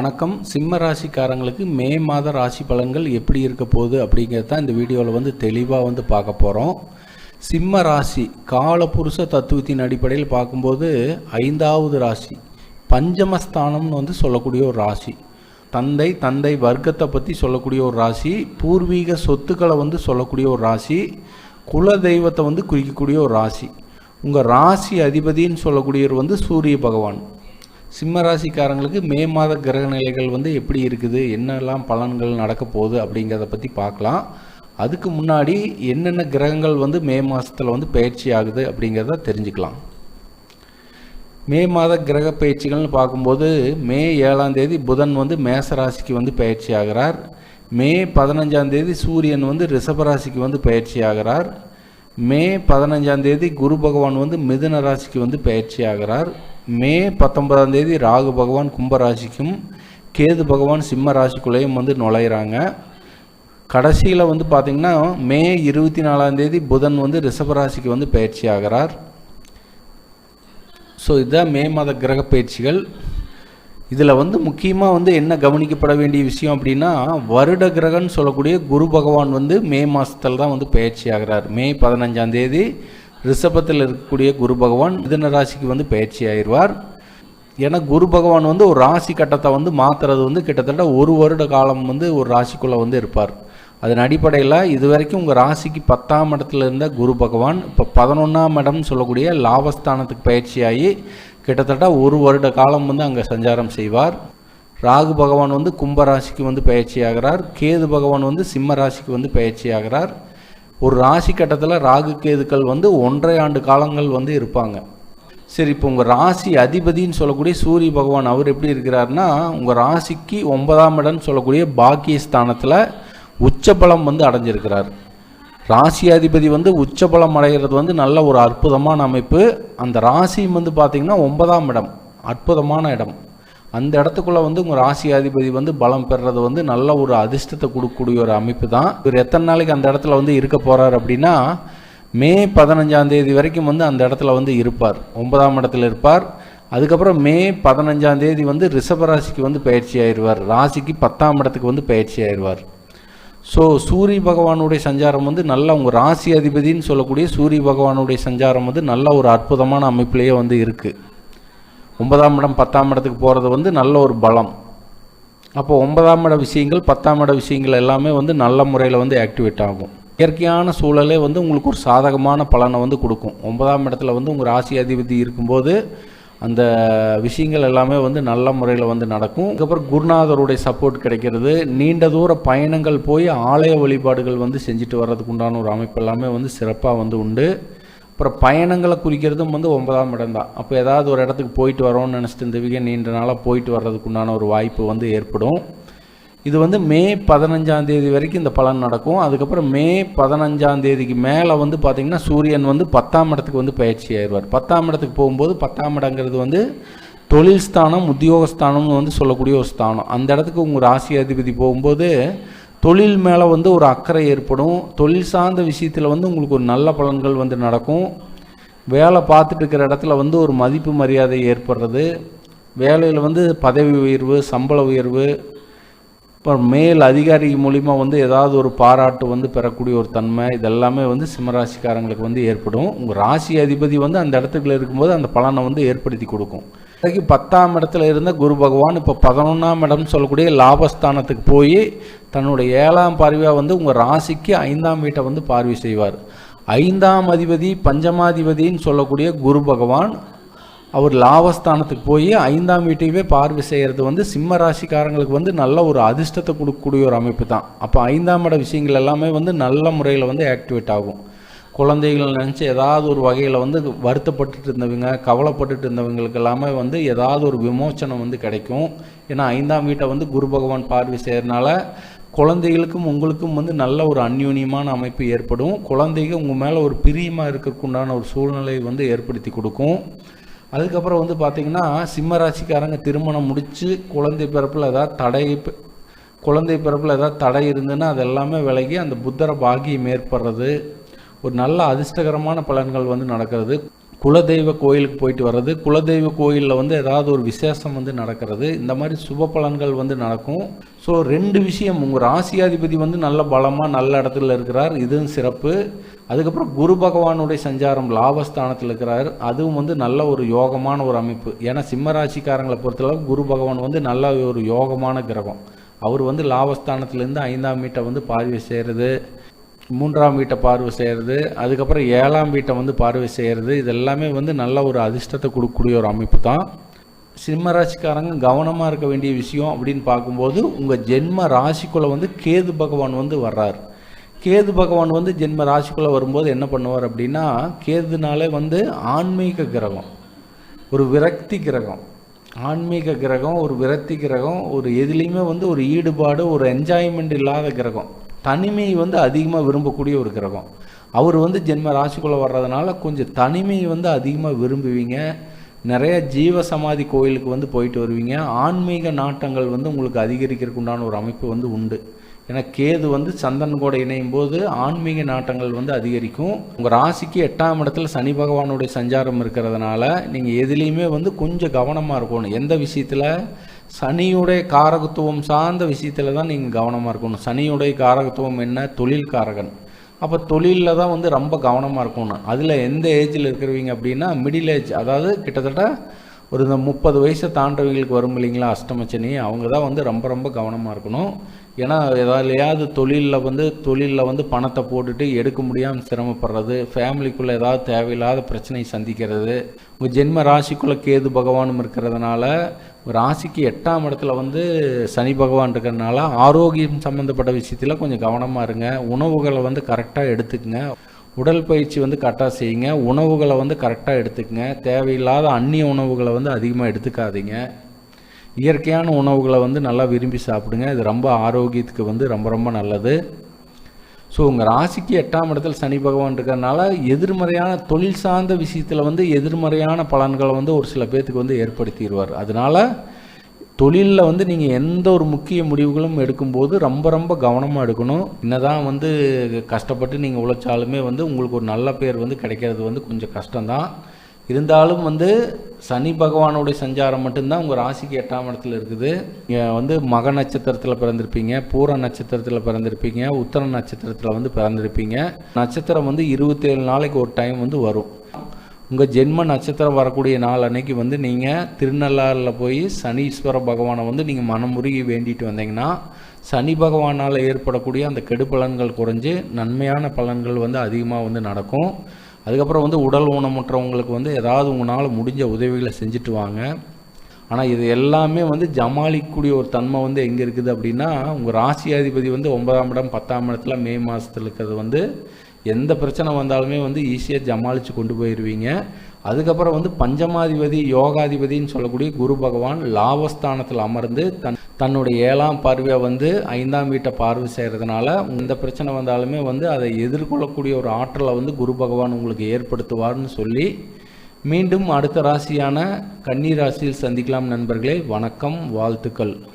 வணக்கம். சிம்ம ராசிக்காரங்களுக்கு மே மாத ராசி பலன்கள் எப்படி இருக்க போகுது அப்படிங்கிறது தான் இந்த வீடியோவில் வந்து தெளிவாக வந்து பார்க்க போகிறோம் சிம்ம ராசி காலபுருஷ தத்துவத்தின் அடிப்படையில் பார்க்கும்போது ஐந்தாவது ராசி பஞ்சமஸ்தானம்னு வந்து சொல்லக்கூடிய ஒரு ராசி தந்தை தந்தை வர்க்கத்தை பற்றி சொல்லக்கூடிய ஒரு ராசி பூர்வீக சொத்துக்களை வந்து சொல்லக்கூடிய ஒரு ராசி குல தெய்வத்தை வந்து குறிக்கக்கூடிய ஒரு ராசி. உங்கள் ராசி அதிபதின்னு சொல்லக்கூடியவர் வந்து சூரிய பகவான். சிம்ம ராசிக்காரங்களுக்கு மே மாத கிரக நிலைகள் வந்து எப்படி இருக்குது? என்னெல்லாம் பலன்கள் நடக்க போகுது அப்படிங்கிறத பற்றி பார்க்கலாம். அதுக்கு முன்னாடி என்னென்ன கிரகங்கள் வந்து மே மாதத்தில் வந்து பயிற்சி ஆகுது அப்படிங்கிறத தெரிஞ்சுக்கலாம். மே மாத கிரக பயிற்சிகள்னு பார்க்கும்போது மே ஏழாம் தேதி புதன் வந்து மேச ராசிக்கு வந்து பயிற்சி ஆகிறார். மே பதினஞ்சாம் தேதி சூரியன் வந்து ரிஷபராசிக்கு வந்து பயிற்சி ஆகிறார். மே பதினஞ்சாம் தேதி குரு பகவான் வந்து மிதுன ராசிக்கு வந்து பயிற்சி ஆகிறார். மே பத்தொன்பதாம் தேதி ராகு பகவான் கும்பராசிக்கும் கேது பகவான் சிம்ம ராசிக்குள்ளேயும் வந்து நுழையிறாங்க. கடைசியில் வந்து பார்த்திங்கன்னா மே இருபத்தி நாலாம் தேதி புதன் வந்து ரிஷபராசிக்கு வந்து பயிற்சி ஆகிறார். ஸோ இதுதான் மே மாத கிரக பயிற்சிகள். இதில் வந்து முக்கியமாக வந்து என்ன கவனிக்கப்பட வேண்டிய விஷயம் அப்படின்னா வருட கிரகன்னு சொல்லக்கூடிய குரு பகவான் வந்து மே மாதத்தில் தான் வந்து பயிற்சி ஆகிறார். மே பதினஞ்சாம் தேதி ரிஷபத்தில் இருக்கக்கூடிய குரு பகவான் மிதன ராசிக்கு வந்து பயிற்சி ஆயிடுவார். ஏன்னா குரு பகவான் வந்து ஒரு ராசி கட்டத்தை வந்து மாற்றுறது வந்து கிட்டத்தட்ட ஒரு வருட காலம் வந்து ஒரு ராசிக்குள்ளே வந்து இருப்பார். அதன் அடிப்படையில் இது வரைக்கும் உங்கள் ராசிக்கு பத்தாம் இடத்துல இருந்த குரு பகவான் இப்போ பதினொன்றாம் இடம்னு சொல்லக்கூடிய லாபஸ்தானத்துக்கு பயிற்சியாகி கிட்டத்தட்ட ஒரு வருட காலம் வந்து அங்கே சஞ்சாரம் செய்வார். ராகு பகவான் வந்து கும்ப ராசிக்கு வந்து பயிற்சி ஆகிறார் கேது பகவான் வந்து சிம்ம ராசிக்கு வந்து பயிற்சி ஆகிறார் ஒரு ராசி கட்டத்தில் ராகு கேதுக்கள் வந்து ஒன்றரை ஆண்டு காலங்கள் வந்து இருப்பாங்க. சரி இப்போ உங்கள் ராசி அதிபதின்னு சொல்லக்கூடிய சூரிய பகவான் அவர் எப்படி இருக்கிறாருன்னா உங்கள் ராசிக்கு ஒன்பதாம் இடம்னு சொல்லக்கூடிய பாக்கிய ஸ்தானத்தில் உச்சபலம் வந்து அடைஞ்சிருக்கிறார். ராசியாதிபதி வந்து உச்சபலம் அடைகிறது வந்து நல்ல ஒரு அற்புதமான அமைப்பு. அந்த ராசியும் வந்து பார்த்திங்கன்னா ஒன்பதாம் இடம் அற்புதமான இடம். அந்த இடத்துக்குள்ளே வந்து உங்கள் ராசியாதிபதி வந்து பலம் பெறுறது வந்து நல்ல ஒரு அதிர்ஷ்டத்தை கொடுக்கக்கூடிய ஒரு அமைப்பு தான். இவர் எத்தனை நாளைக்கு அந்த இடத்துல வந்து இருக்க போகிறார் அப்படின்னா மே பதினஞ்சாம் தேதி வரைக்கும் வந்து அந்த இடத்துல வந்து இருப்பார். ஒன்பதாம் இடத்துல இருப்பார். அதுக்கப்புறம் மே பதினஞ்சாம் தேதி வந்து ரிஷபராசிக்கு வந்து பயிற்சி ஆயிடுவார். ராசிக்கு பத்தாம் இடத்துக்கு வந்து பயிற்சி ஆயிடுவார். ஸோ சூரிய பகவானுடைய சஞ்சாரம் வந்து நல்ல உங்கள் ராசி அதிபதினு சொல்லக்கூடிய சூரிய பகவானுடைய சஞ்சாரம் வந்து நல்ல ஒரு அற்புதமான அமைப்பிலேயே வந்து இருக்குது ஒன்பதாம் இடம் பத்தாம் இடத்துக்கு போகிறது வந்து நல்ல ஒரு பலம். அப்போ ஒன்பதாம் இட விஷயங்கள் பத்தாம் இட விஷயங்கள் எல்லாமே வந்து நல்ல முறையில் வந்து ஆக்டிவேட் ஆகும். இயற்கையான சூழலே வந்து உங்களுக்கு ஒரு சாதகமான பலனை வந்து கொடுக்கும். ஒன்பதாம் இடத்துல வந்து உங்கள் ராசி அதிபதி இருக்கும்போது அந்த விஷயங்கள் எல்லாமே வந்து நல்ல முறையில் வந்து நடக்கும். அதுக்கப்புறம் குருநாதருடைய சப்போர்ட் கிடைக்கிறது. நீண்ட தூர பயணங்கள் போய் ஆலய வழிபாடுகள் வந்து செஞ்சுட்டு வர்றதுக்கு உண்டான ஒரு அமைப்பு எல்லாமே வந்து சிறப்பாக வந்து உண்டு. அப்புறம் பயணங்களை குறிக்கிறதும் வந்து ஒன்பதாம் இடம் தான். அப்போ ஏதாவது ஒரு இடத்துக்கு போயிட்டு வரோம்னு நினச்சிட்டு இந்த நீண்ட நாளாக போயிட்டு வர்றதுக்கு உண்டான ஒரு வாய்ப்பு வந்து ஏற்படும். இது வந்து மே பதினஞ்சாம் தேதி வரைக்கும் இந்த பலன் நடக்கும். அதுக்கப்புறம் மே பதினஞ்சாம் தேதிக்கு மேலே வந்து பார்த்திங்கன்னா சூரியன் வந்து பத்தாம் இடத்துக்கு வந்து பயிற்சி ஆயிடுவார். பத்தாம் இடத்துக்கு போகும்போது பத்தாம் இடங்கிறது வந்து தொழில் ஸ்தானம் உத்தியோகஸ்தானம்னு வந்து சொல்லக்கூடிய ஒரு ஸ்தானம். அந்த இடத்துக்கு உங்கள் ராசி அதிபதி போகும்போது தொழில் மேலே வந்து ஒரு அக்கறை ஏற்படும். தொழில் சார்ந்த விஷயத்தில் வந்து உங்களுக்கு ஒரு நல்ல பலன்கள் வந்து நடக்கும். வேலை பார்த்துட்டு இருக்கிற இடத்துல வந்து ஒரு மதிப்பு மரியாதை ஏற்படுறது. வேலையில் வந்து பதவி உயர்வு சம்பள உயர்வு இப்போ மேல் அதிகாரி மூலிமா வந்து ஏதாவது ஒரு பாராட்டு வந்து பெறக்கூடிய ஒரு தன்மை இதெல்லாமே வந்து சிம்மராசிக்காரங்களுக்கு வந்து ஏற்படும். உங்கள் ராசி அதிபதி வந்து அந்த இடத்துக்குள்ள இருக்கும்போது அந்த பலனை வந்து ஏற்படுத்தி கொடுக்கும். இன்றைக்கு பத்தாம் இடத்துல இருந்த குரு பகவான் இப்போ பதினொன்றாம் இடம் சொல்லக்கூடிய லாபஸ்தானத்துக்கு போய் தன்னுடைய ஏழாம் பார்வையாக வந்து உங்கள் ராசிக்கு ஐந்தாம் வீட்டை வந்து பார்வை செய்வார். ஐந்தாம் அதிபதி பஞ்சமாதிபதின்னு சொல்லக்கூடிய குரு பகவான் அவர் லாபஸ்தானத்துக்கு போய் ஐந்தாம் வீட்டையுமே பார்வை செய்கிறது வந்து சிம்ம ராசிக்காரங்களுக்கு வந்து நல்ல ஒரு அதிர்ஷ்டத்தை கொடுக்கக்கூடிய ஒரு அமைப்பு தான். அப்போ ஐந்தாம் இட விஷயங்கள் எல்லாமே வந்து நல்ல முறையில் வந்து ஆக்டிவேட் ஆகும். குழந்தைகள் நினச்சி ஏதாவது ஒரு வகையில் வந்து வருத்தப்பட்டுட்டு இருந்தவங்க கவலைப்பட்டுட்டு இருந்தவங்களுக்கு எல்லாமே வந்து ஏதாவது ஒரு விமோச்சனம் வந்து கிடைக்கும். ஏன்னா ஐந்தாம் வீட்டை வந்து குரு பகவான் பார்வை செய்கிறதுனால குழந்தைகளுக்கும் உங்களுக்கும் வந்து நல்ல ஒரு அந்யூன்யமான அமைப்பு ஏற்படும். குழந்தைங்க உங்கள் மேலே ஒரு பிரியமாக இருக்கிறதுக்குண்டான ஒரு சூழ்நிலை வந்து ஏற்படுத்தி கொடுக்கும். அதுக்கப்புறம் வந்து பார்த்திங்கன்னா சிம்ம ராசிக்காரங்க திருமணம் முடித்து குழந்தை பிறப்பில் ஏதாவது தடை குழந்தை பிறப்பில் ஏதாவது தடை இருந்ததுன்னா அது எல்லாமே விலகி அந்த புத்தர பாகியம் ஏற்படுறது. ஒரு நல்ல அதிர்ஷ்டகரமான பலன்கள் வந்து நடக்கிறது. குலதெய்வ கோயிலுக்கு போயிட்டு வர்றது குலதெய்வ கோயிலில் வந்து ஏதாவது ஒரு விசேஷம் வந்து நடக்கிறது இந்த மாதிரி சுப பலன்கள் வந்து நடக்கும். ஸோ ரெண்டு விஷயம் உங்கள் ராசியாதிபதி வந்து நல்ல பலமாக நல்ல இடத்துல இருக்கிறார் இதுவும் சிறப்பு. அதுக்கப்புறம் குரு பகவானுடைய சஞ்சாரம் லாபஸ்தானத்தில் இருக்கிறார். அதுவும் வந்து நல்ல ஒரு யோகமான ஒரு அமைப்பு. ஏன்னா சிம்ம ராசிக்காரங்களை பொறுத்தளவு குரு பகவான் வந்து நல்ல ஒரு யோகமான கிரகம். அவர் வந்து லாபஸ்தானத்துலேருந்து ஐந்தாம் மீட்டை வந்து பார்வை செய்கிறது மூன்றாம் வீட்டை பார்வை செய்கிறது அதுக்கப்புறம் ஏழாம் வீட்டை வந்து பார்வை செய்கிறது இது எல்லாமே வந்து நல்ல ஒரு அதிர்ஷ்டத்தை கொடுக்கக்கூடிய ஒரு அமைப்பு தான். சிம்ம ராசிக்காரங்க கவனமாக இருக்க வேண்டிய விஷயம் அப்படின்னு பார்க்கும்போது உங்கள் ஜென்ம ராசிக்குள்ளே வந்து கேது பகவான் வந்து வர்றார். கேது பகவான் வந்து ஜென்ம ராசிக்குள்ளே வரும்போது என்ன பண்ணுவார் அப்படின்னா கேதுனாலே வந்து ஆன்மீக கிரகம் ஒரு விரக்தி கிரகம். ஆன்மீக கிரகம் ஒரு விரக்தி கிரகம் ஒரு எதுலேயுமே வந்து ஒரு ஈடுபாடு ஒரு என்ஜாய்மெண்ட் இல்லாத கிரகம். தனிமையை வந்து அதிகமாக விரும்பக்கூடிய ஒரு கிரகம். அவர் வந்து ஜென்ம ராசிக்குள்ளே வர்றதுனால கொஞ்சம் தனிமையை வந்து அதிகமாக விரும்புவீங்க. நிறைய ஜீவ சமாதி கோயிலுக்கு வந்து போயிட்டு வருவீங்க. ஆன்மீக நாட்டங்கள் வந்து உங்களுக்கு அதிகரிக்கிறதுக்கு உண்டான ஒரு அமைப்பு வந்து உண்டு. ஏன்னா கேது வந்து சந்தன் கூட இணையும் போது ஆன்மீக நாட்டங்கள் வந்து அதிகரிக்கும். உங்கள் ராசிக்கு எட்டாம் இடத்துல சனி பகவானுடைய சஞ்சாரம் இருக்கிறதுனால நீங்கள் எதுலேயுமே வந்து கொஞ்சம் கவனமாக இருக்கணும். எந்த விஷயத்தில்? சனியுடைய காரகத்துவம் சார்ந்த விஷயத்தில் தான் நீங்கள் கவனமாக இருக்கணும். சனியுடைய காரகத்துவம் என்ன? தொழில் காரகன் அப்போ தொழிலில் தான் வந்து ரொம்ப கவனமாக இருக்கணும். அதில் எந்த ஏஜில் இருக்கிறவங்க அப்படின்னா மிடில் ஏஜ் அதாவது கிட்டத்தட்ட ஒரு இந்த முப்பது வயசை தாண்டவங்களுக்கு வரும் இல்லைங்களா அஷ்டமச்சனி அவங்க தான் வந்து ரொம்ப ரொம்ப கவனமாக இருக்கணும். ஏன்னா எதாலையாவது தொழிலில் வந்து தொழிலில் வந்து பணத்தை போட்டுட்டு எடுக்க முடியாமல் சிரமப்படுறது ஃபேமிலிக்குள்ளே ஏதாவது தேவையில்லாத பிரச்சனை சந்திக்கிறது உங்கள் ஜென்ம ராசிக்குள்ளே கேது பகவானும் இருக்கிறதுனால ராசிக்கு எட்டாம் இடத்துல வந்து சனி பகவான் இருக்கிறதுனால ஆரோக்கியம் சம்மந்தப்பட்ட விஷயத்தில் கொஞ்சம் கவனமாக இருங்க. உணவுகளை வந்து கரெக்டாக எடுத்துக்கங்க. உடல் பயிற்சி வந்து கரெக்டாக செய்யுங்க. உணவுகளை வந்து கரெக்டாக எடுத்துக்கங்க. தேவையில்லாத அந்நிய உணவுகளை வந்து அதிகமாக எடுத்துக்காதீங்க. இயற்கையான உணவுகளை வந்து நல்லா விரும்பி சாப்பிடுங்க. இது ரொம்ப ஆரோக்கியத்துக்கு வந்து ரொம்ப ரொம்ப நல்லது. ஸோ உங்கள் ராசிக்கு எட்டாம் இடத்துல சனி பகவான் இருக்கிறதுனால எதிர்மறையான தொழில் சார்ந்த விஷயத்தில் வந்து எதிர்மறையான பலன்களை வந்து ஒரு சில பேர்த்துக்கு வந்து ஏற்படுத்திடுவார். அதனால் தொழிலில் வந்து நீங்கள் எந்த ஒரு முக்கிய முடிவுகளும் எடுக்கும்போது ரொம்ப ரொம்ப கவனமாக எடுக்கணும். என்னதான் வந்து கஷ்டப்பட்டு நீங்கள் உழைச்சாலுமே வந்து உங்களுக்கு ஒரு நல்ல பேர் வந்து கிடைக்கிறது வந்து கொஞ்சம் கஷ்டம்தான். இருந்தாலும் வந்து சனி பகவானுடைய சஞ்சாரம் மட்டும்தான் உங்கள் ராசிக்கு எட்டாம் இடத்துல இருக்குது. நீங்கள் வந்து மக நட்சத்திரத்தில் பிறந்திருப்பீங்க பூர நட்சத்திரத்தில் பிறந்திருப்பீங்க உத்தர நட்சத்திரத்தில் வந்து பிறந்திருப்பீங்க. நட்சத்திரம் வந்து இருபத்தேழு நாளைக்கு ஒரு டைம் வந்து வரும். உங்கள் ஜென்ம நட்சத்திரம் வரக்கூடிய நாள் அன்னைக்கு வந்து நீங்கள் திருநள்ளாறில் போய் சனீஸ்வர பகவானை வந்து நீங்கள் மனமுருகி வேண்டிட்டு வந்தீங்கன்னா சனி பகவானால் ஏற்படக்கூடிய அந்த கெடு பலன்கள் குறைஞ்சு நன்மையான பலன்கள் வந்து அதிகமாக வந்து நடக்கும். அதுக்கப்புறம் வந்து உடல் ஊனமுற்றவங்களுக்கு வந்து ஏதாவது உங்களால் முடிஞ்ச உதவிகளை செஞ்சுட்டு வாங்க. ஆனால் இது எல்லாமே வந்து ஜமாளிக்கக்கூடிய ஒரு தன்மை வந்து எங்கே இருக்குது அப்படின்னா உங்கள் ராசியாதிபதி வந்து ஒன்பதாம் இடம் பத்தாம் இடத்துல மே மாதத்தில் இருக்கிறது வந்து எந்த பிரச்சனை வந்தாலுமே வந்து ஈஸியாக ஜமாளித்து கொண்டு போயிடுவீங்க அதுக்கப்புறம் வந்து பஞ்சமாதிபதி யோகாதிபதின்னு சொல்லக்கூடிய குரு பகவான் லாபஸ்தானத்தில் அமர்ந்து தன் தன்னுடைய ஏழாம் பார்வையை வந்து ஐந்தாம் வீட்டை பார்வை செய்கிறதுனால எந்த பிரச்சனை வந்தாலுமே வந்து அதை எதிர்கொள்ளக்கூடிய ஒரு ஆற்றலை வந்து குரு பகவான் உங்களுக்கு ஏற்படுத்துவார்னு சொல்லி மீண்டும் அடுத்த ராசியான கன்னி ராசியில் சந்திக்கலாம் நண்பர்களே. வணக்கம் வாழ்த்துக்கள்.